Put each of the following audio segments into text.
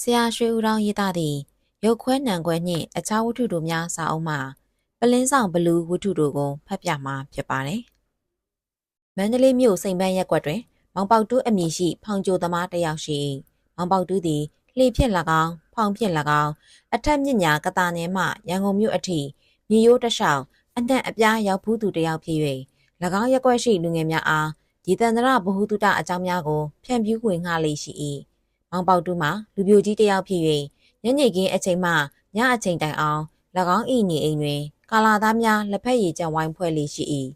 ဆရာရွှေဦးတောင်ရေးသားသည့်ရုပ်ခွဲနံခွဲနှင့်အခြားဝတ္ထုတို့များစာအုပ်မှပလင်းဆောင်ဘလူးဝတ္ထုတို့ကိုဖတ်ပြမှာဖြစ်ပါတယ်။မန္တလေးမြို့စိန်ပန်းရက်ကွက်တွင် မောင်ပေါတူးအမည်ရှိဖောင်ကျိုသမားတစ်ယောက်ရှိ၏မောင်ပေါတူးသည်လှေဖြင့်၎င်းဖောင်ဖြင့်၎င်းအထက်မြင့်ညာကတာနယ်မှရန်ကုန်မြို့အထိမြေရိုးတစ်လျှောက်အနှံ့အပြားရောက်ဖူးသူတစ်ယောက်ဖြစ်၍၎င်းရက်ကွက်ရှိလူငယ်များအားဒီတန္တရဘ ഹു တုတအကြောင်းများကိုဖြန့်ဖြူးဝင်ငှလေးရှိ၏ မောင်ပေါတူးမှာလူပြိုကြီးတစ်ယောက်ဖြစ်၍ညနေခင်းအချိန်မှညအချိန်တိုင်အောင်၎င်း၏နေအိမ်တွင်ကာလာသားများလက်ဖက်ရည်ကြံဝိုင်းဖွဲ့လေးရှိ၏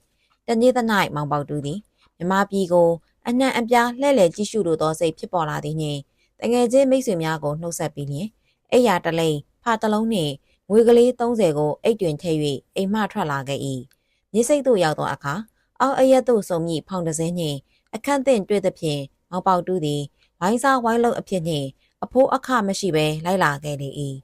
တနေ့သ၌မောင်ပေါတူးသည်မြမပြည်ကိုအနှံ့အပြားလှဲ့လေကြည့်ရှုလိုသောစိတ်ဖြစ်ပေါ်လာသည်နှင့်တငယ်ချင်းမိတ်ဆွေများကိုနှုတ်ဆက်ပြီးလျှင်အိယာတလိန်ဖာတလုံးနှင့်ငွေကလေး30ကိုအိတ်တွင်ထည့်၍အိမ်မှထွက်လာခဲ့၏မြေစိတ်သို့ရောက်သောအခါအောက်အရက်သို့ဆုံမိဖောင်တစင်းနှင့်အခန့်သင့်တွေ့သဖြင့်မောင်ပေါတူးသည် ဝိုင်းစားဝိုင်းလုံးအဖြစ်နှင့်အဖိုးအခမရှိဘဲလိုက်လာခဲ့လေ၏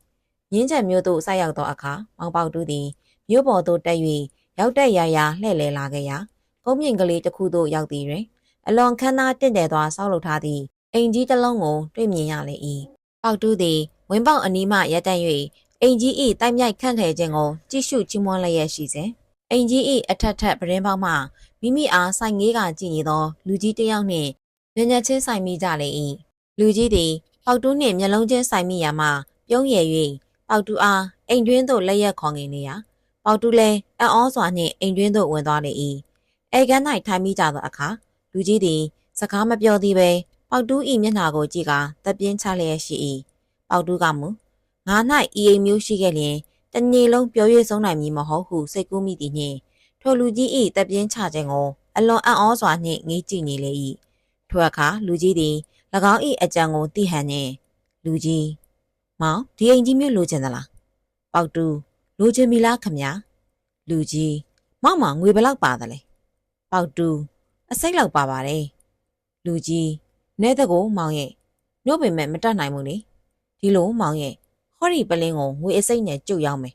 မြင်းချံမျိုးသို့ဆက်ရောက်သောအခါမောင်ပေါတူးသည်မြို့ပေါ်သို့တက်၍ရောက်တဲ့ရာရာလှည့်လည်လာခဲ့ရာကုန်းမြင့်ကလေးတစ်ခုသို့ရောက်သည်တွင်အလွန်ခမ်းနားတင့်တယ်သောဆောက်လုပ်ထားသည့်အိမ်ကြီးတစ်လုံးကိုတွေ့မြင်ရလေ၏ပေါတူးသည်ဝင်းပေါက်အနီးမှရက်တန့်၍အိမ်ကြီး၏တိုက်မြိုက်ခန့်ထည်ခြင်းကိုကြည့်ရှုချီးမွမ်းလျက်ရှိစဉ်အိမ်ကြီး၏အထက်ထက်ပရင်းပေါက်မှမိမိအားဆိုင်ငေးကကြည့်နေသောလူကြီးတစ်ယောက်နှင့် ညညချင်းဆိုင်မိကြလေ၏လူကြီးသည်ပေါတူးနှင့်မျက်လုံးချင်းဆိုင်မိရာမှပြုံးရည်၍ပေါတူးအားအိမ်တွင်းသို့လက်ရက်ခေါ်ငင်နေရာပေါတူးလည်းအံ့ဩစွာနှင့်အိမ်တွင်းသို့ဝင်သွားလေ၏အဲကန်း၌ထိုင်မိကြသောအခါလူကြီးသည်စကားမပြောသေးပဲပေါတူး၏မျက်နှာကိုကြည့်ကာတပ်ပြင်းချလျက်ရှိ၏ပေါတူးကမူငါ၌ဤအိမ်မျိုးရှိခဲ့လျင်တနေ့လုံးပြော၍ဆုံးနိုင်မည်မဟုတ်ဟုစိတ်ကူးမိသည်နှင့်ထိုလူကြီး၏တပ်ပြင်းချခြင်းကိုအလွန်အံ့ဩစွာနှင့်ငေးကြည့်နေလေ၏ ထိုအခါလူကြီးသည်၎င်း၏အကြံကိုသိဟန်နှင့်လူကြီးမောင်ဒီအိမ်ကြီးမျိုးလိုချင်သလားပေါတူးလိုချင်ပြီလားခမညာလူကြီးမောင်မငွေဘယ်လောက်ပါသလဲပေါတူးအစိတ်လောက်ပါပါတယ်လူကြီးနဲတဲ့ကိုမောင်ရဲ့ညို့ပင်မဲ့မတတ်နိုင်ဘူးလေဒီလိုမောင်ရဲ့ဟောဒီပလင်းကိုငွေအစိတ်နဲ့ကျုပ်ရောက်မယ်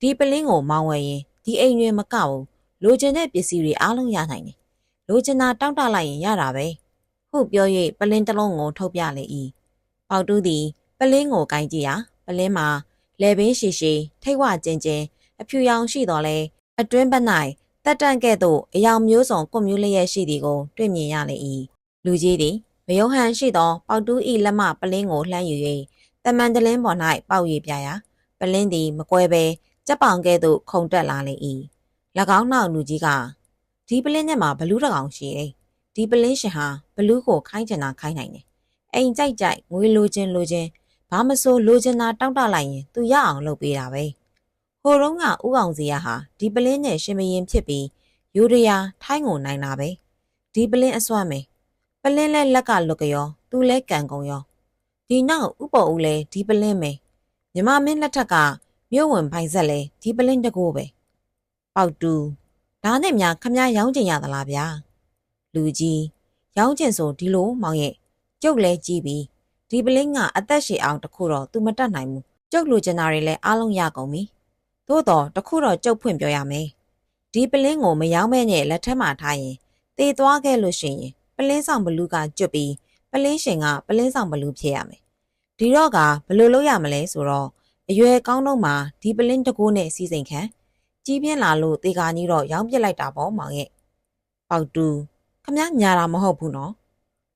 ဒီပလင်းကိုမောင်ဝယ်ရင်ဒီအိမ်ရွယ်မကဘူးလိုချင်တဲ့ပစ္စည်းတွေအားလုံးရနိုင်တယ်လိုချင်တာတောင်းတလိုက်ရင်ရတာပဲ ဟုပြော၍ပလင်းတစ်လုံးကိုထုတ်ပြလေ၏ပေါတူးသည်ပလင်းကိုကင်ကြည့်ရာပလင်းမှာလေပင်ရှည်ရှည်ထိတ်ဝကျင်ကျင်အဖြူရောင်ရှိတော်လဲအတွင်းဘက်၌တက်တန့်ကဲ့သို့အယောင်မျိုးစုံကွန်မြူလျက်ရှိသည်ကိုတွေ့မြင်ရလေ၏လူကြီးသည်မယုံဟန်ရှိသောပေါတူး၏လက်မပလင်းကိုလှမ်းယူ၍တမန်တလင်းပေါ်၌ပေါက်ရပြရာပလင်းသည်မကွဲဘဲကြက်ပောင်ကဲ့သို့ခုန်တက်လာလေ၏၎င်းနောက်လူကြီးကဒီပလင်းထဲမှာဘလူးတကောင်ရှိတယ် ဒီပလင်းရှင်ဟာဘလူးကိုခိုင်းချင်တာခိုင်းနိုင်တယ်အိမ်ကြိုက်ကြိုက်ငွေလိုခြင်းလိုခြင်းဘာမဆိုလိုချင်တာတောင်းတလိုက်ရင်သူရအောင်လုပ်ပေးတာပဲဟိုတုန်းကဥအောင်စီရဟာဒီပလင်းနဲ့ရှင်မရင်ဖြစ်ပြီးယူရယာထိုင်းကိုနိုင်တာပဲဒီပလင်းအစွမ်းမယ်ပလင်းလဲလက်ကလွတ်ကြရောသူလဲကန်ကုန်ရောဒီနောက်ဥပေါ်ဦးလဲဒီပလင်းမယ်မြမမင်းလက်ထက်ကမြို့ဝင်ဖိုင်ဆက်လဲဒီပလင်းတကိုးပဲပေါက်တူဒါနဲ့များခမည်းရောင်းကျင်ရသလားဗျာ လူကြီးရောင်းကျင်ဆိုဒီလိုမောင်ရဲ့ကျုပ်လဲကြည့်ပြီးဒီပလင်းကအသက်ရှည်အောင်တခုတော့သူမတတ်နိုင်ဘူးကျုပ်လိုချင်တာတွေလည်းအားလုံးရကုန်ပြီသို့တော့တခုတော့ကျုပ်ဖွင့်ပြောရမယ်ဒီပလင်းကိုမရောင်းမဲ့နဲ့လက်ထက်မှာထားရင်တေသွားခဲ့လို့ရှိရင်ပလင်းဆောင်ဘလူးကကျွတ်ပြီးပလင်းရှင်ကပလင်းဆောင်ဘလူးဖြစ်ရမယ်ဒီတော့ကဘယ်လိုလုပ်ရမလဲဆိုတော့အရွယ်ကောင်းတော့မှဒီပလင်းတကိုးနဲ့စီစဉ်ခံကြီးပြင်းလာလို့တေကာကြီးတော့ရောင်းပစ်လိုက်တာပေါ့မောင်ရဲ့ပေါက်တူ ခမညာတာမဟုတ်ဘူးနော်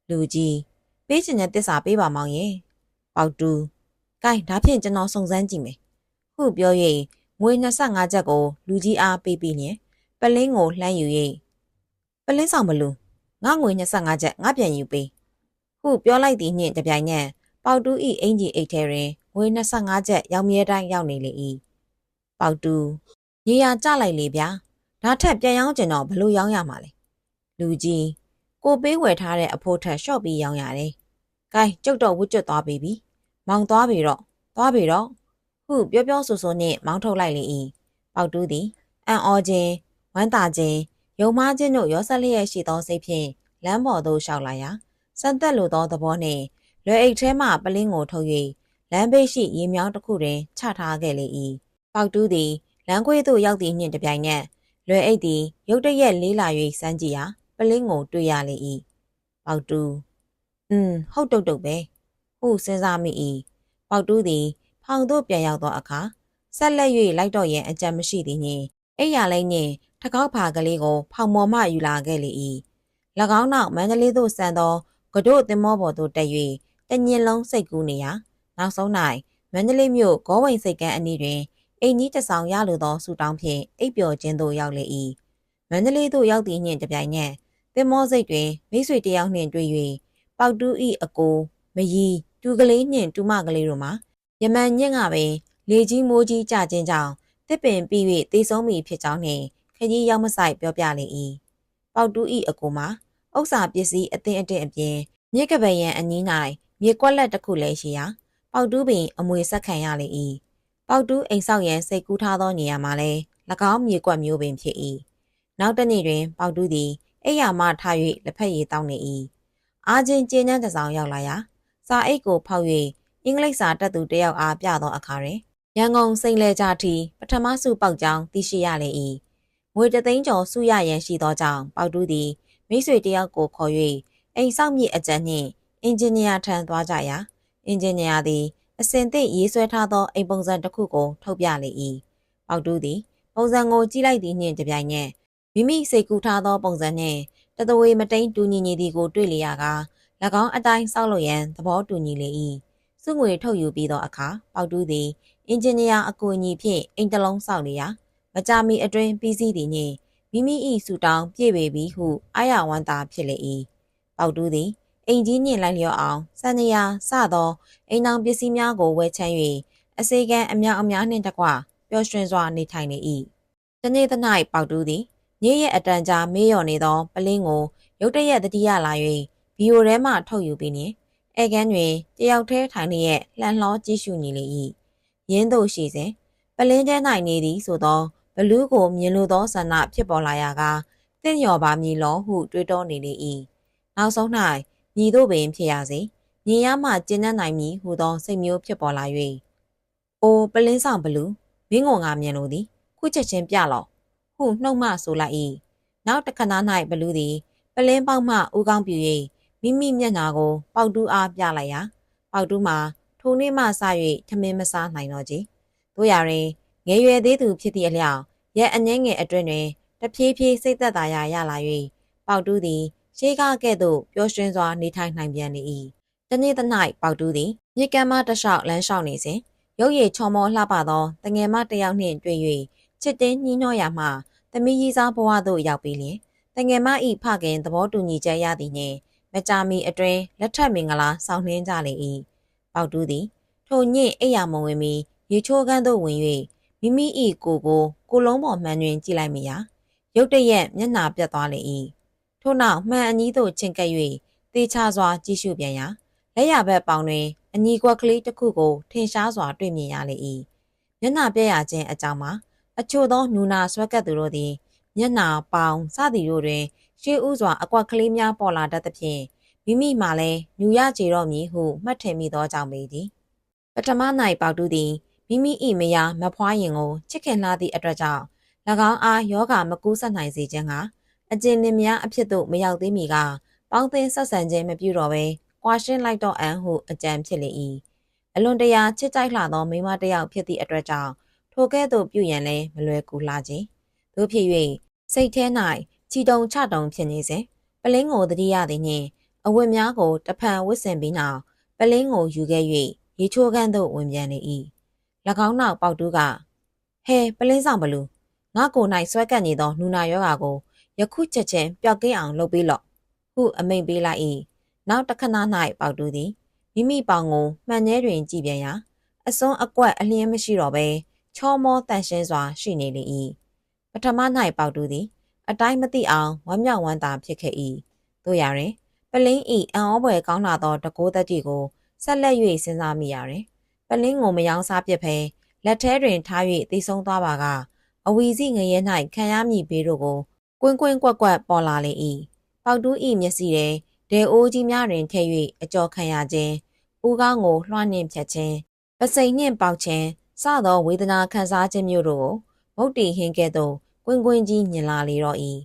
လူကြီးပေးချင်တဲ့တစ္ဆာပေးပါမောင်ရဲ့ပေါက်တူကဲဒါဖြင့်ကျွန်တော်စုံစမ်းကြည့်မယ်ဟုပြော၍ငွေ25ချက်ကိုလူကြီးအားပေးပြီးလျင်ပလင်းကိုလှမ်းယူ၍ပလင်းဆောင်ဘလူငါငွေ25ချက်ငါပြန်ယူပေးဟုပြောလိုက်သည်နှင့်တပြိုင်နက်ပေါက်တူဤအင်ကြီးအိတ်ထဲတွင်ငွေ25ချက်ရောင်မြဲတိုင်းရောက်နေလေ၏ပေါက်တူရေရာကြလိုက်လေဗျာဒါထက်ပြန်ရောင်းကျင်တော့ဘလို့ရောင်းရမှာလဲ လူကြီးကိုပေးဝယ်ထားတဲ့အဖိုးထက်ရှော့ပြီးရောင်းရတယ်။ကဲကျုပ်တော့ဝှကျွတ်သွားပြီပြီ။မောင်သွားပြီတော့သွားပြီတော့ဟုပြောပြောဆိုဆိုနဲ့မောင်းထုတ်လိုက်လေ၏။ပေါက်တူးသည်အံ့ဩခြင်းဝမ်းသာခြင်းယုံမားခြင်းတို့ရောဆက်လျက်ရှိသောစိတ်ဖြင့်လမ်းပေါ်သို့ရှောက်လာရာစံသက်လိုသောသဘောနှင့်လွယ်အိတ်ထဲမှပလင်းကိုထုတ်၍လမ်းဘေးရှိရေမြောင်းတစ်ခုတွင်ချထားခဲ့လေ၏ပေါက်တူးသည်လမ်းခွေးသို့ရောက်သည့်နှင့်တပြိုင်နက်လွယ်အိတ်သည်ရုတ်တရက်လေးလာ၍စမ်းကြည့်ရာ ပလင်းကိုတွေ့ရလေ၏ပေါက်တူอืมဟုတ်တုတ်တုတ်ပဲဟုစဉ်းစားမိ၏ပေါတူးသည်ဖောင်သို့ပြန်ရောက်သောအခါဆက်လက်၍လိုက်တော့ရန်အကြံမရှိသည်နှင့်အိယာလိမ့်နှင့်ထကောက်ဖာကလေးကို ဖောင်မော်မှယူလာခဲ့လေ၏၎င်းနောက်မန္တလေးသို့ဆန်သောကတို့သင်္ဘောပေါ်သို့တက်၍တညင်လုံးစိတ်ကူးနေရာနောက်ဆုံး၌မန္တလေးမြို့ဂောဝိန်စိတ်ကန်းအနီးတွင်အိမ်ကြီးတစ်ဆောင်ရလိုသောဆူတောင်းဖြင့်အိပ်ပျော်ခြင်းသို့ရောက်လေ၏မန္တလေးသို့ရောက်သည့်နှင့်တပြိုင်နက် သင်္ဘောစိတ်တွင်မိတ်ဆွေတစ်ယောက်နှင့်တွေ့၍ပေါတူးဤအကိုမယီတူကလေးနှင့်တူမကလေးတို့မှာယမန်ညက်ငါပင်လေကြီးမိုးကြီးကြခြင်းကြောင့်တစ်ပင်ပြီး၍တေဆုံးမိဖြစ်ကြောင်းနှင့်ခကြီးရောက်မဆိုင်ပြောပြလေ၏ပေါတူးဤအကိုမှာဥစ္စာပစ္စည်းအသင်းအတင့်အပြင်မြစ်ကပယံအနီး၌မြေကွက်လက်တစ်ခုလည်းရှိရာပေါတူးပင်အမွေဆက်ခံရလေ၏ပေါတူးအိမ်ဆောက်ရန်စိတ်ကူးထားသောနေရာမှာလည်း၎င်းမြေကွက်မျိုးပင်ဖြစ်၏နောက်တစ်နေ့တွင် ပေါတူးသည် အိယာမထား၍လက်ဖက်ရည်တောင်းနေ၏အားချင်းကျင်းနှန်းတစ်ဆောင်ရောက်လာရာစာအိတ်ကိုဖောက်၍အင်္ဂလိပ်စာတတ်သူတယောက်အားပြသောအခါတွင်ရန်ကုန်စိန်လဲကြထိပထမစုပေါက်ကြောင်းသိရှိရလေ၏ငွေတသိန်းကျော်စုရရန်ရှိသောကြောင့်ပေါတူးသည်မိတ်ဆွေတယောက်ကိုခေါ်၍အိမ်ဆောက်မြေအကြံနှင့်အင်ဂျင်နီယာထံသွားကြရာအင်ဂျင်နီယာသည်အစင်သည့်ရေးဆွဲထားသောအိမ်ပုံစံတစ်ခုကိုထုတ်ပြလေ၏ပေါတူးသည်ပုံစံကိုကြည့်လိုက်သည်နှင့်တပြိုင်နက် မိမိစိတ်ကူးထားသောပုံစံနှင့်တသဝေမတိန်တူညီညီသည်ကိုတွေ့လျာက၎င်းအတိုင်းစောက်လို့ရန်သဘောတူညီလေ၏စုငွေထုတ်ယူပြီးသောအခါပေါတူးသည်အင်ဂျင်နီယာအကူအညီဖြင့်အိမ်တလုံးစောက်လျာမကြမီအတွင်းပြီးစီးသည်နှင့်မိမိ၏ဆူတောင်းပြည့်ပေပြီဟုအာရဝန္တာဖြစ်လေ၏ပေါတူးသည်အိမ်ကြီးနှင့်လိုက်လျော့အောင်စံနေရာစသောအိမ်တော်ပစ္စည်းများကိုဝယ်ချမ်း၍အစေခံအများအများနှင့်တကွပျော်ရွှင်စွာနေထိုင်နေ၏တနေ့သ၌ပေါတူးသည် ညရဲ့အတန်ကြာမေးလျော်နေသောပလင်းကိုရုတ်တရက်တတိယလာ၍ဗီယိုထဲမှထုတ်ယူပြီးနှင့်အဲကန်းတွင်တယောက်တည်းထိုင်လျက်လှန်လှောကြည့်ရှုနေလေ၏ရင်းတို့ရှိစဉ်ပလင်းထဲ၌နေသည်ဆိုသောဘလူးကိုမြင်လိုသောဆန္ဒဖြစ်ပေါ်လာရာကတင့်လျော်ပါမည်လောဟုတွေးတောနေလေ၏နောက်ဆုံး၌ညီတို့ပင်ဖြစ်ရစေမြင်ရမှကျဉ်းနိုင်မည်ဟုသောစိတ်မျိုးဖြစ်ပေါ်လာ၍အိုပလင်းဆောင်ဘလူးမင်းကိုငါမြင်လိုသည်ခုချက်ချင်းပြလော ဟုနှုတ်မှဆိုလိုက်၏နောက်တစ်ခဏ၌ဘလူးသည်ပလင်းပေါက်မှဦးကောင်းပြူ၍မိမိမျက်နှာကိုပေါက်တူးအားပြလိုက်ရာပေါက်တူးမှာထိုနေ့မှစ၍ထမင်းမစားနိုင်တော့ကြီးတို့ရရင်ငယ်ရွယ်သေးသူဖြစ်သည့်အလျောက်ရက်အငင်းငယ်အတွင်းတွင်တဖြည်းဖြည်းစိတ်သက်သာရာရလာ၍ပေါက်တူးသည်ရှေးကားကဲ့သို့ပျော်ရွှင်စွာနေထိုင်နိုင်ပြန်လေ၏တနေ့သ၌ပေါက်တူးသည်မြေကမ်းမတလျှောက်လမ်းလျှောက်နေစဉ်ရုပ်ရည်ချော်မောလှပသောတငယ်မတစ်ယောက်နှင့်တွေ့၍ချစ်တင်းနှီးနှောရာမှ သမီးကြီးစားဘဝသို့ရောက်ပြီးလျင်တငယ်မဤဖခင်သဘောတူညီချက်ရသည်နှင့်မကြာမီအတွင်းလက်ထက်မင်္ဂလာဆောင်နှင်းကြလေ၏ပေါက်တူးသည်ထိုညင့်အိယာမဝင်မီရေချိုးကန်းသို့ဝင်၍မိမိ၏ကိုယ်ကိုကိုလုံးပေါ်မှန်တွင်ကြည့်လိုက်မိရာရုတ်တရက်မျက်နှာပြတ်သွားလေ၏ထို့နောက်မှန်အနီးသို့ချင့်ကပ်၍တေချာစွာကြည့်ရှုပြန်ရာလက်ရဘက်ပေါင်တွင်အညီကွက်ကလေးတစ်ခုကိုထင်ရှားစွာတွေ့မြင်ရလေ၏မျက်နှာပြည့်ရခြင်းအကြောင်းမှာ အချို့သောနူနာဆွဲကပ်သူတို့သည်မျက်နှာပေါင်စသည်တို့တွင်ရှေးဥစွာအကွက်ကလေးများပေါ်လာတတ်သဖြင့်မိမိမှလည်းညူရကြတော့မည်ဟုမှတ်ထင်မိသောကြောင့်ပေသည်ပထမ၌ပေါတူးသည်မိမိ၏မယားမဖွားရင်ကိုချစ်ခင်လာသည့်အတွက်ကြောင့်၎င်းအားယောဂမကူးဆက်နိုင်စေခြင်းကအကျဉ်းလင်များအဖြစ်သို့မရောက်သေးမီကပေါင်းသင်းဆက်ဆံခြင်းမပြုတော့ဘဲကွာရှင်းလိုက်တော့အန်ဟုအကြံဖြစ်လေ၏အလွန်တရာချစ်ကြိုက်လှသောမိန်းမတစ်ယောက်ဖြစ်သည့်အတွက်ကြောင့် ထိုကဲ့သို့ပြုရန်လည်းမလွယ်ကူလှခြင်းတို့ဖြစ်၍စိတ်ထဲ၌ချီတုံချတုံဖြစ်နေစဉ်ပလင်းကိုတတိယသည်နှင့်အဝတ်များကိုတဖန်ဝတ်ဆင်ပြီးနောက်ပလင်းကိုယူခဲ့၍ရေချိုးခန်းသို့ဝင်ပြန်လေ၏၎င်းနောက်ပေါက်တူးကဟဲပလင်းဆောင်ဘလူငါကို၌ဆွဲကပ်နေသောနူနာယောဂါကိုယခုချက်ချင်းပျောက်ကင်းအောင်လုပ်ပေးလော့ဟုအမိန်ပေးလိုက်၏နောက်တစ်ခဏ၌ပေါက်တူးသည်မိမိပေါင်ကိုမှန်ထဲတွင်ကြည့်ပြန်ရာအစွန်းအကွက်အလျင်းမရှိတော့ဘဲ ချောမောတန်ရှင်းစွာရှိနေလေ၏ပထမ၌ပေါက်တူးသည် အတိုင်းမသိအောင်ဝမ်းမြောက်ဝမ်းသာဖြစ်ခဲ့၏တို့ရရင်ပလင်းဤအံ့ဩဖွယ်ကောင်းလာသောတကိုးသက်တီကိုဆက်လက်၍စဉ်းစားမိရတယ်ပလင်းကိုမယောင်းစားပစ်ဖဲလက်ထဲတွင်ထား၍သိဆုံးသွားပါကအဝီစီငရဲ၌ခံရမည်ဘေးတို့ကိုကွင်းကွင်းကွက်ကွက်ပေါ်လာလေ၏ပေါက်တူးဤမျက်စိထဲဒဲအိုးကြီးများတွင်ထည့်၍အကြောခံရခြင်းဦးကောင်းကိုလွှမ်းနှင့်ဖြတ်ခြင်းပစိန်နှင့်ပေါက်ခြင်း စသောဝေဒနာခံစားခြင်းမျိုးတို့ကိုမုတ်တီဟင်းကဲ့သို့ကွင်းကွင်းကြီးမြင်လာလေတော့၏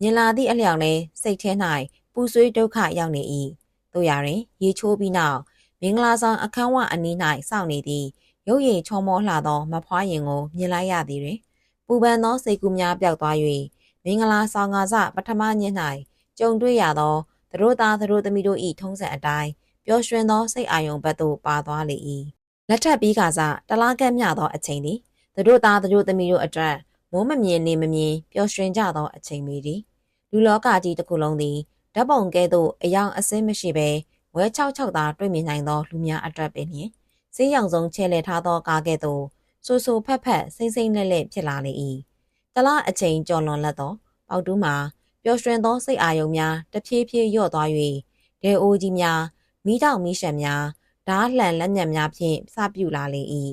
မြင်လာသည့်အလျောက်လဲစိတ်ထဲ၌ပူဆွေးဒုက္ခရောက်နေ၏တို့ရရင်ရေချိုးပြီးနောက်မင်္ဂလာဆောင်အခမ်းဝအနီး၌စောင့်နေသည့်ရုပ်ရည်ချောမောလှသောမဖွားရင်ကိုမြင်လိုက်ရသည်တွင်ပူပန်သောစိတ်ကူးများပျောက်သွား၍မင်္ဂလာဆောင်ကားစပထမညစ်၌ကြုံတွေ့ရသောသူတို့သားသူတို့သမီးတို့၏ထုံးစံအတိုင်းပျော်ရွှင်သောစိတ်အာရုံဘက်သို့ပါသွားလေ၏ လက်ထပ်ပြီးကစားတလားကက်မြသောအချိန်သည်သူတို့သားသူတို့သမီးတို့အတွက်မိုးမမြင်နေမမြင်ပျော်ရွှင်ကြသောအချိန်ပေသည်လူလောကကြီးတစ်ခုလုံးသည်ဓာတ်ပုံကဲ့သို့အယောင်အစင်းမရှိဘဲဝဲချောက်ချောက်သာတွေ့မြင်နိုင်သောလူများအတွက်ပင်နှင့်ဈေးရောင်ဆုံးချဲလဲထားသောကားကဲ့သို့ဆူဆူဖက်ဖက်စိမ့်စိမ့်လက်လက်ဖြစ်လာလေ၏တလားအချိန်ကြော်လွန်လက်သောပေါတူးမှာပျော်ရွှင်သောစိတ်အာရုံများတဖြည်းဖြည်းလျော့သွား၍ဒဲအိုးကြီးများမိတောင်မိရှံများ ဓားလှန်လက်ညံများဖြင့်စပြုလာလေ၏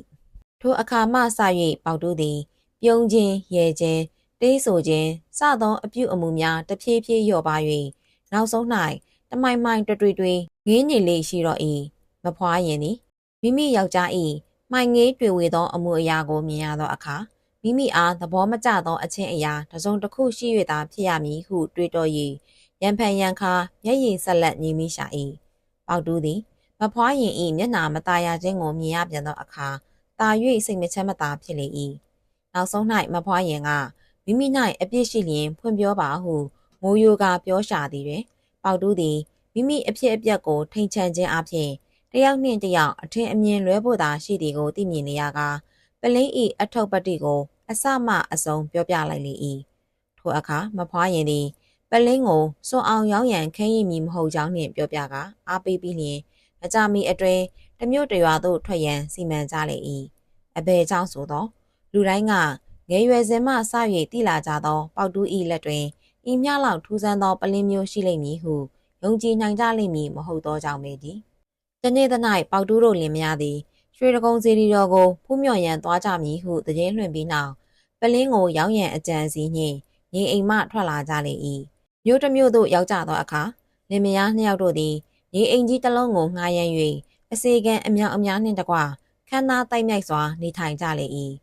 ထိုအခါမှစ၍ပေါတူးသည်ပြုံးခြင်းရဲခြင်းတေးဆိုခြင်းစသောအပြုအမူများတဖြည်းဖြည်းလျော့ပါ၍နောက်ဆုံး၌တမိုင်မိုင်တွေ့တွေ့တွေ့ငင်းနေလေရှိတော့၏မဖွားရင်သည်မိမိယောက်ျား၏မှိုင်ငေးတွေ့ဝေသောအမှုအရာကိုမြင်ရသောအခါမိမိအားသဘောမကျသောအချင်းအရာတစ်စုံတစ်ခုရှိ၍သာဖြစ်ရမည်ဟုတွေးတော၍ရန်ဖန်ရန်ခါမျက်ရည်ဆက်လက်ညီမိရှာ၏ပေါတူးသည် မဖွားရင်၏မျက်နာမตาရခြင်းကိုမြင်ရပြန်သောအခါတာ၍စိတ်မချမ်းမသာဖြစ်လေ၏နောက်ဆုံး၌မဖွားရင်ကမိမိ၌အပြစ်ရှိလျင်ဖွင့်ပြောပါဟုမိုးယိုကပြောရှာသည်တွင်ပေါတူးသည်မိမိအဖြစ်အပျက်ကိုထိန်ချန်ခြင်းအပြင်တယောက်နှင့်တယောက်အထင်အမြင်လွဲဖို့သာရှိသည်ကိုသိမြင်နေရကပလင်းဤအထုပ်ပတ္တိကို အစမှအဆုံးပြောပြလိုက်လေ၏ထိုအခါမဖွားရင်သည်ပလင်းကိုစွန်အောင်ရောင်းရန်ခင်းရည်မီမဟုတ်ကြောင်းနှင့်ပြောပြကအားပေးပြီးလျင် မကြမီအတွင်းတမျိုးတရွာသို့ထွက်ရန်စီမံကြလေ၏အဘယ်ကြောင့်ဆိုသောလူတိုင်းကငယ်ရွယ်စဉ်မှစ၍တိလာကြသော ပေါတူးဤလက်တွင်ဤမြလောက်ထူးဆန်းသောပလင်းမျိုးရှိလိမ့်မည်ဟုယုံကြည်နိုင်ကြလိမ့်မည်မဟုတ်သောကြောင့်ပဲသည်တနေ့သ၌ပေါတူးတို့လင်မယားသည်ရွှေတကုံစီရီတော်ကိုဖူးမြော်ရန်သွားကြမည်ဟုတည်င်းလွှင့်ပြီးနောက်ပလင်းကိုရောင်းရန်အကြံစီနှင့်နေအိမ်မှထွက်လာကြလေ၏မြို့တစ်မြို့သို့ရောက်ကြသောအခါလင်မယားနှစ်ယောက်တို့သည် နေအိမ်ကြီးတစ်လုံးကိုငှားရမ်း၍အစီကံအမြောက်အများနှင့်တကွခမ်းနားတိုက်မြိုက်စွာနေထိုင်ကြလေ၏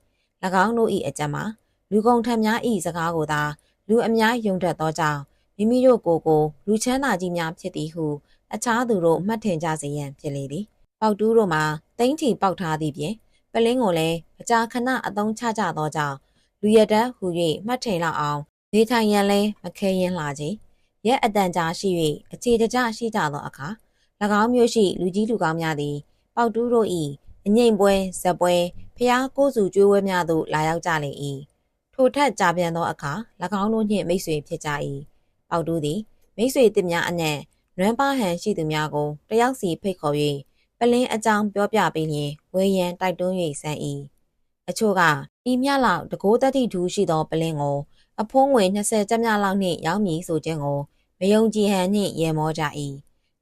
၎င်းတို့၏အကြံမှာလူကုန်ထံများ၏စကားကိုသာလူအများယုံတတ်သောကြောင့်မိမိတို့ကိုယ်ကိုလူချမ်းသာကြီးများဖြစ်သည်ဟုအခြားသူတို့မှတ်ထင်ကြစေရန်ဖြစ်လေသည်ပေါက်တူးတို့မှာတိမ့်ထီပေါက်ထားသည့်ပြင်ပလင်းကိုလည်းအကြာခဏအသုံးချကြသောကြောင့်လူရတန်းဟူ၍မှတ်ထင်လောက်အောင်နေထိုင်ရန်လဲမခဲရင်လာခြင်း ရက်အတန်ကြာရှိ၍အခြေတကျရှိကြသောအခါ၎င်းမျိုးရှိလူကြီးလူကောင်းများသည် ပေါက်တူးတို့၏အငိမ့်ပွဲဇက်ပွဲဖျားကိုးစုကျွေးဝဲများသို့လာရောက်ကြလေ၏ထိုထက်ကြာပြန်သောအခါ၎င်းတို့နှင့်မိတ်ဆွေဖြစ်ကြ၏ပေါက်တူးသည်မိတ်ဆွေတစ်များအနက်လွမ်းပါဟန်ရှိသူများကိုတယောက်စီဖိတ်ခေါ်၍ပလင်းအကြောင်းပြောပြပေးလျင်ဝေယံတိုက်တွန်း၍ဆန်း၏အချို့ကဤမြလောက်တကိုးတက်တိထူးရှိသောပလင်းကို အဖုံးငွေ20ကျပ်မြလောက်နှင့်ရောင်းမည်ဆိုခြင်းကိုမယုံကြည်ဟန်နှင့်ရေမောကြ၏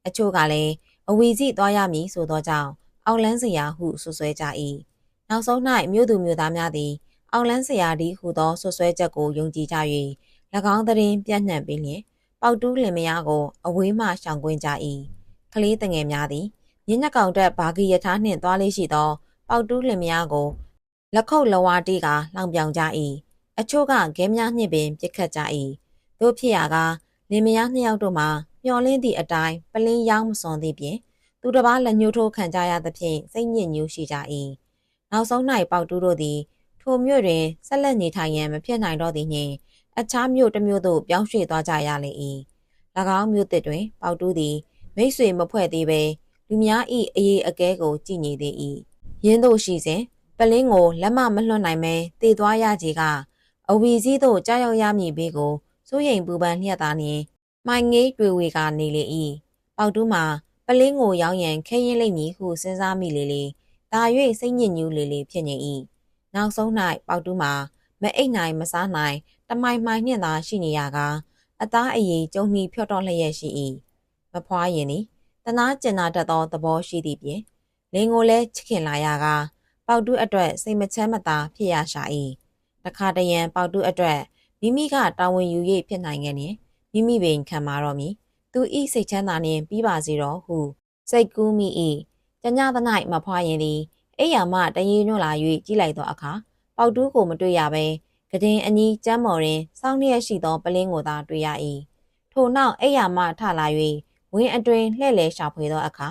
အချို့ကလည်းအဝီစီသွားရမည်ဆိုသောကြောင့်အောက်လန်းစရာဟုဆွဆွဲကြ၏နောက်ဆုံး၌မြို့သူမြို့သားများသည်အောက်လန်းစရာဒီဟုသောဆွဆွဲချက်ကိုယုံကြည်ကြ၍၎င်းသတင်းပြန့်နှံ့ပြီးလျင်ပေါတူးလင်မယားကိုအဝေးမှရှောင်ကွင်းကြ၏ကလေးတငယ်များသည်မြင်းနှကောင်တက်ဘာဂီယထာနှင့်သွားလေးရှိသော ပေါတူးလင်မယားကိုလက်ခုပ်လဝါတီးကလောင်ပြောင်ကြ၏ အချို့ကခဲများနှင့်ပင်ပြစ်ခတ်ကြ၏တို့ဖြစ်ရာကလင်မယားနှစ်ယောက်တို့မှာမျောလင်းသည့်အတိုင်းပလင်းရောင်းမစွန်သည့်ပြင်သူတစ်ပါးလက်ညှိုးထိုးခံကြရသဖြင့်စိတ်ညစ်ညူးရှိကြ၏နောက်ဆုံး၌ပေါတူးတို့သည်ထိုမြို့တွင်ဆက်လက်နေထိုင်ရန်မဖြစ်နိုင်တော့သည်နှင့်အခြားမြို့တစ်မြို့သို့ပြောင်းရွှေ့သွားကြရလေ၏၎င်းမြို့သစ်တွင်ပေါတူးသည်မိတ်ဆွေမဖွဲ့သေးဘဲလူများ၏အရေးအကဲကိုကြည်နေသေး၏ရင်းတို့ရှိစဉ်ပလင်းကိုလက်မမလွှတ်နိုင်ပဲတည်သွားရကြီးက အဝီစည်းသို့ကြောက်ရောက်ရမည်ဘေးကိုစိုးရိမ်ပူပန်လျက်သားနှင့်မှိုင်ငေးတွေ့ဝေကနေလေ၏ပေါတူးမှာပလင်းကိုရောင်းရန်ခဲရင်လိမ့်မည်ဟုစဉ်းစားမိလေလေဒါ၍စိတ်ညစ်ညူးလေလေဖြစ်နေ၏နောက်ဆုံး၌ပေါတူးမှာမအိတ်နိုင်မစားနိုင်တမိုင်မိုင်နှင့်သာရှိနေရကအသားအည်ကျုံမီဖြော့တော့လျက်ရှိ၏မဖွားရင်သည်တနာကျင်နာတတ်သောသဘောရှိသည့်ပြင်လင်းကိုလည်းချစ်ခင်လာရကပေါတူးအတွက်စိတ်မချမ်းမသာဖြစ်ရရှာ၏ တခါတရံပေါတူးအတွက်မိမိကတာဝန်ယူ၍ဖြစ်နိုင်ခဲ့ရင်မိမိပင်ခံမာတော့မည်သူဤစိတ်ချမ်းသာနှင့်ပြီးပါစေတော့ဟုစိတ်ကူးမိ၏ကျညသ၌မဖွားရင်သည်အိယာမတရေညွတ်လာ၍ကြည့်လိုက်သောအခါပေါတူးကိုမတွေ့ရဘဲကတင်အနီးကျမ်းမော်တွင်စောင်းလျက်ရှိသောပလင်းကိုသာတွေ့ရ၏ထို့နောက်အိယာမထလာ၍ဝင်းအတွင်လှဲ့လေရှာဖွေသောအခါ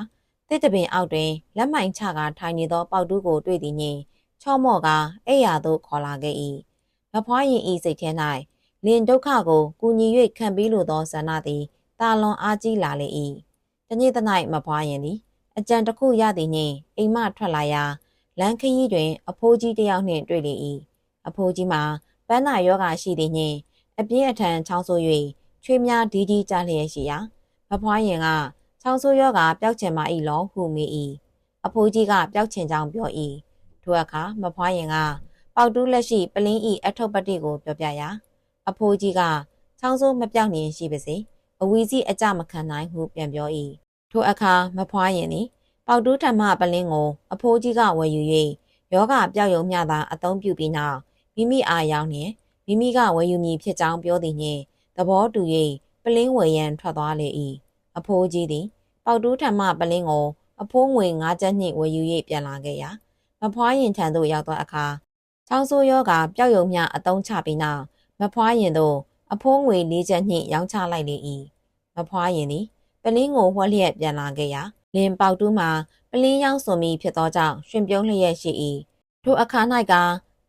တစ်တပင်အောက်တွင်လက်မိုင်ချကာထိုင်နေသောပေါက်တူးကိုတွေ့သည်နှင့် ချော့မော့ကအိယာသို့ခေါ်လာခဲ့၏မဖွားရင်ဤစိတ်ထဲ၌လင်ဒုက္ခကိုကူညီ၍ခံပြီးလိုသောဇဏသည်တာလွန်အားကြီးလာလေ၏တနေ့တ၌မဖွားရင်သည်အကြံတစ်ခုရသည်နှင့်အိမ်မထွက်လာရာလမ်းခရီးတွင် အဖိုးကြီးတစ်ယောက်နှင့်တွေ့လေ၏အဖိုးကြီးမှာပန်းနာယောဂါရှိသည်နှင့်အပြင်းအထန်ချောင်းဆိုး၍ချွေးများဒီးဒီးကြလျက်ရှိရာမဖွားရင်ကချောင်းဆိုးယောဂါပျောက်ချင်မှ၏လောဟုမေး၏အဖိုးကြီးကပျောက်ချင်ကြောင်းပြော၏ ထိုအခါမဖွားရင်ကပေါက်တူးလက်ရှိပလင်းဤအထုပ်ပတိကိုပြောပြရာအဖိုးကြီးကချောင်းဆိုးမပြောက်နေရှိပါစေအဝီစီအကြမခံနိုင်ဟုပြန်ပြော၏ထိုအခါမဖွားရင်သည်ပေါက်တူးထမပလင်းကိုအဖိုးကြီးကဝယ်ယူ၍ယောဂပျောက်ယုံမျှသာအသုံးပြုပြီးနောက်မိမိအားရောက်နှင့်မိမိကဝယ်ယူမည်ဖြစ်ကြောင်းပြောသည်နှင့်သဘောတူ၍ပလင်းဝယ်ရန်ထွက်သွားလေ၏အဖိုးကြီးသည်ပေါက်တူးထမပလင်းကိုအဖိုးငွေ၅ကျပ်နှင့်ဝယ်ယူ၍ပြန်လာခဲ့ရာ မဖွားရင်ထံသို့ရောက်သောအခါချောင်းဆိုးယောဂပျောက်ယုံမျှအသုံးချပြီးနောက်မဖွားရင်သို့အဖိုးငွေ၄ကျပ်နှင့်ရောင်းချလိုက်လေ၏မဖွားရင်သည်ပလင်းကိုဝှက်လျက်ပြန်လာခဲ့ရာလင်ပေါက်တူးမှာပလင်းရောင်းဆိုမိဖြစ်သောကြောင့်ရှင်ပြုံးလျက်ရှိ၏ထိုအခါ၌က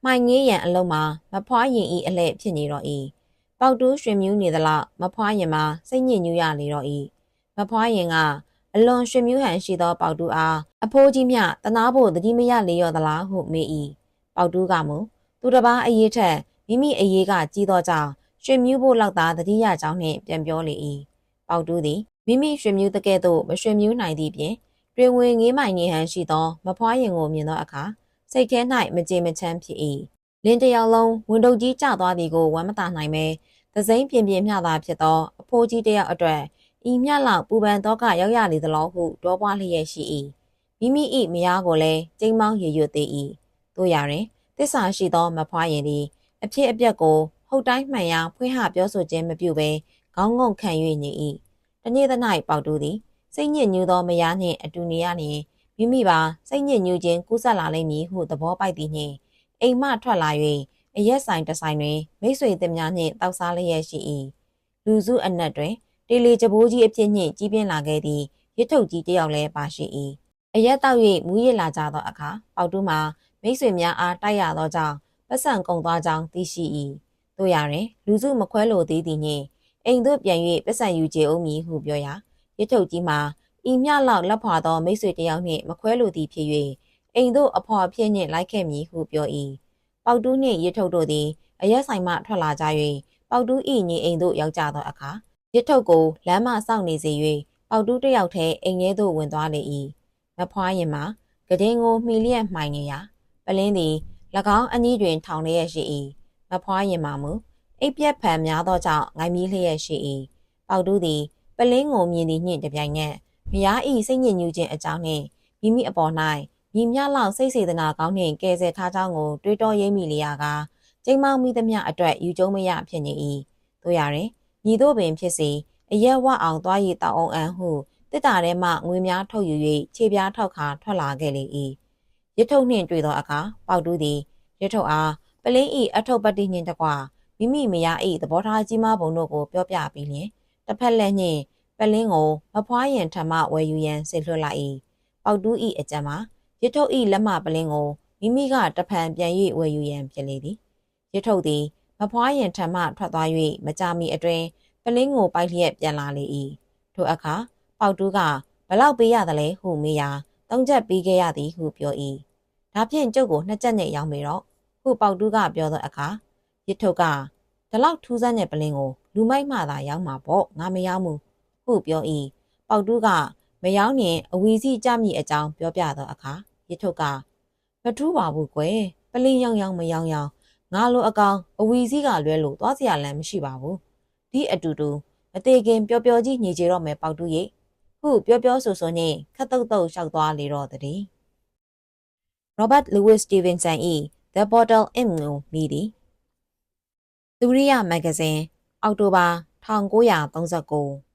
မှိုင်ငေးရန်အလုံးမှာမဖွားရင်ဤအလဲ့ဖြစ်နေတော့၏ပေါက်တူးရွှင်မြူးနေသလောက်မဖွားရင်မှာစိတ်ညစ်ညူးရလေတော့၏မဖွားရင်က အလွန်ရွှင်မြူးဟန်ရှိသောပေါက်တူးအားအဖိုးကြီးမြတနာဖို့တတိမရလေရောသလားဟုမေး၏ပေါက်တူးကမူသူတစ်ပါးအရေးထက်မိမိအရေးကကြီးသောကြောင့်ရွှင်မြူးဖို့လောက်သာတတိယကြောင့်နှင့်ပြန်ပြောလေ၏ပေါက်တူးသည်မိမိရွှင်မြူးတကဲ့သို့မရွှင်မြူးနိုင်သည့်ပြင်တွင်ဝင်ငေးမိုင်နေဟန်ရှိသောမဖွားရင်ကိုမြင်သောအခါစိတ်ထဲ၌မကြေမချမ်းဖြစ်၏လင်းတယောက်လုံးဝန်တုပ်ကြီးကျသွားသည်ကိုဝမ်းမသာနိုင်ပဲသစိမ့်ပြင်းပြင်းမျှသာဖြစ်သောအဖိုးကြီးတယောက်အတွက် ဤမျှလောက်ပူပန်တော့ကရောက်ရလေသလားဟုတောပွားလျက်ရှိ၏မိမိ၏မယားကိုလည်းကျိမ်းမောင်းရရွတ်သေး၏တို့ရတွင်တစ္ဆာရှိသောမဖွားရင်သည်အဖြစ်အပျက်ကိုဟုတ်တိုင်းမှန်ရာဖွင့်ဟပြောဆိုခြင်းမပြုဘဲခေါင်းငုံခံ၍နေ၏တနေ့သ၌ပေါက်တူသည်စိတ်ညစ်ညူသောမယားနှင့်အတူနေရလျင်မိမိပါစိတ်ညစ်ညူးခြင်းကူးဆက်လာလိမ့်မည်ဟုသဘောပိုက်သည်နှင့်အိမ်မှထွက်လာ၍အရက်ဆိုင်တစ်ဆိုင်တွင်မိတ်ဆွေသင်များနှင့်တောက်စားလျက်ရှိ၏လူစုအနက်တွင် တေလီကြပိုးကြီးအဖြစ်နှင့်ကြီးပြင်းလာခဲ့သည့်ရစ်ထုတ်ကြီးတစ်ယောက်လည်းပါရှိ၏အရက်တောက်၍မူးရစ်လာကြသောအခါပေါတူးမှာမိတ်ဆွေများအားတိုက်ရသောကြောင့်ပတ်စံကုန်သွားကြောင်းသိရှိ၏တို့ရတွင်လူစုမခွဲလိုသေးသည်နှင့်အိမ်သို့ပြန်၍ပတ်စံယူကြအောင်မည်ဟုပြောရာရစ်ထုတ်ကြီးမှာဤမြလောက်လက်ဖွာသောမိတ်ဆွေတယောက်နှင့်မခွဲလိုသည်ဖြစ်၍အိမ်သို့အဖော်အဖြစ်နှင့်လိုက်ခဲ့မည်ဟုပြော၏ပေါတူးနှင့်ရစ်ထုတ်တို့သည်အရက်ဆိုင်မှထွက်လာကြ၍ပေါတူးဤညီအိမ်သို့ရောက်ကြသောအခါ ရစ်ထုတ်ကိုလမ်းမစောင့်နေစေ၍ပေါတူးတစ်ယောက်ထဲအိမ်ထဲသို့ဝင်သွားလေ၏မဖွားရင်မှာကဒင်းကိုမှီလျက်မှိုင်နေရာပလင်းသည်၎င်းအနီးတွင်ထောင်လျက်ရှိ၏မဖွားရင်မှာမူအိပ်ပြက်ဖန်များသောကြောင့်ငိုင်မီးလျက်ရှိ၏ပေါတူးသည်ပလင်းကိုမြင်သည်နှင့်တပြိုင်နက်မယားဤစိတ်ညစ်ညူးခြင်းအကြောင်းနှင့်မိမိအပေါ်၌ညီမြလောက်စိတ်စေတနာကောင်းနှင့်ကယ်ဆယ်ထားကြောင်းကိုတွေးတောရိပ်မိလျာကကျိမ်းမောင်းမိသမျှအတွက်ယူကျုံမရဖြစ်နေ၏တို့ရရင် ညီတို့ပင်ဖြစ်စီအရက်ဝအောင်သွားရည်တောက်အောင်အန်ဟုတစ်တာထဲမှငွေများထုတ်ယူ၍ခြေပြားထောက်ခါထွက်လာခဲ့လေ၏ရထုတ်နှင့်တွေ့သောအခါပေါက်တူးသည်ရထုတ်အားပလင်းဤအထုပ်ပတ္တိနှင့်တကွမိမိမယားဤသဘောထားကြီးမားပုံတို့ကိုပြောပြပြီးလျင်တစ်ဖက်လက်နှင့်ပလင်းကိုမဖွားရင်ထမဝယ်ယူရန်ဆေလွှတ်လိုက်၏ပေါက်တူးဤအကြံမှာရထုတ်ဤလက်မပလင်းကိုမိမိကတဖန်ပြန်၍ဝယ်ယူရန်ဖြစ်လေသည်ရထုတ်သည် မဖွားရင်ထမထွက်သွား၍မကြမီအတွင်ပလင်းကိုပိုက်လျက်ပြန်လာလေ၏ထိုအခါပေါက်တူးကဘလောက်ပေးရသလဲဟုမေးရာသုံးချက်ပေးခဲ့ရသည်ဟုပြော၏ဒါဖြင့်ကျုပ်ကိုနှစ်ချက်နဲ့ရောင်းမေတော့ဟုပေါက်တူးကပြောသောအခါရစ်ထုတ်ကဒီလောက်ထူးဆန်းတဲ့ပလင်းကိုလူမိုက်မှသာရောင်းမှာပေါ့ငါမရောင်းဘူးဟုပြော၏ပေါက်တူးကမရောင်းရင်အဝီစီကြမိအကြောင်းပြောပြသောအခါရစ်ထုတ်ကမထူးပါဘူးကွယ်ပလင်းရောင်းရောင်းမရောင်းရောင်း ငါလိုအကောင်အဝီစီကလွဲလို့သွားစရာလမ်းမရှိပါဘူးဒီအတူတူမသေးခင်ပျော်ပျော်ကြီးညီကြတော့မယ်ပေါက်တူးရိပ်ဟုပြောပြောဆိုဆိုနဲ့ခတ်တုတ်တုတ်လျှောက်သွားလေတော့တည်း Robert Louis Stevenson ၏ The Bottle Imp ကိုမိသည်သူရိယမဂ္ဂဇင်းအောက်တိုဘာ1939